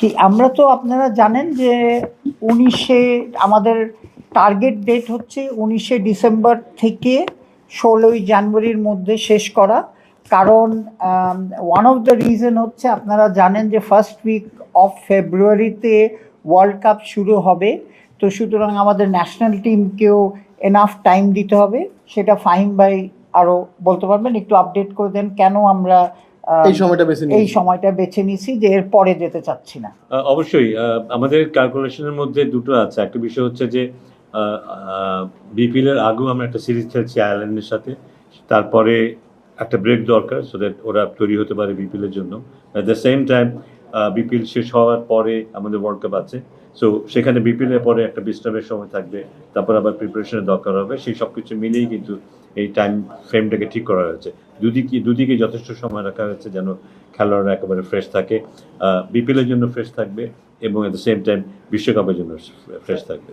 কি আমরা তো আপনারা জানেন যে উনিশে আমাদের টার্গেট ডেট হচ্ছে উনিশে ডিসেম্বর থেকে ষোলোই জানুয়ারির মধ্যে শেষ করা। কারণ ওয়ান অফ দ্য রিজন হচ্ছে আপনারা জানেন যে ফার্স্ট উইক অফ ফেব্রুয়ারিতে ওয়ার্ল্ড কাপ শুরু হবে। তো সুতরাং আমাদের ন্যাশনাল টিমকেও এনাফ টাইম দিতে হবে। সেটা ফাইন বাই আরও বলতে পারবেন। একটু আপডেট করে দেন কেন আমরা এই সময়টা বেছে এই সময়টা বেছে নিছি যে এর পরে যেতে চাচ্ছি না। অবশ্যই আমাদের ক্যালকুলেশনের মধ্যে দুটো আছে। একটা বিষয় হচ্ছে যে বিপিএল এর আগেও আমরা একটা সিরিজ খেলছি আয়ারল্যান্ডের সাথে। তারপরে একটা ব্রেক দরকার সো দ্যাট ওরা তৈরি হতে পারে বিপিএল এর জন্য। At the same time BPL শেষ হওয়ার পরে আমাদের ওয়ার্ল্ড কাপ আছে। সো সেখানে বিপিএল এর পরে একটা বিশ্রামের সময় থাকবে। তারপর আবার প্রিপারেশনের দরকার হবে। সেই সব কিছু মিলেই কিন্তু এই টাইম ফ্রেমটাকে ঠিক করা হয়েছে। দুদিকে দুদিকে যথেষ্ট সময় রাখা হয়েছে যেন খেলোয়াড়রা একেবারে ফ্রেশ থাকে। বিপিএলের জন্য ফ্রেশ থাকবে এবং অ্যাট দ্য সেম টাইম বিশ্বকাপের জন্য ফ্রেশ থাকবে।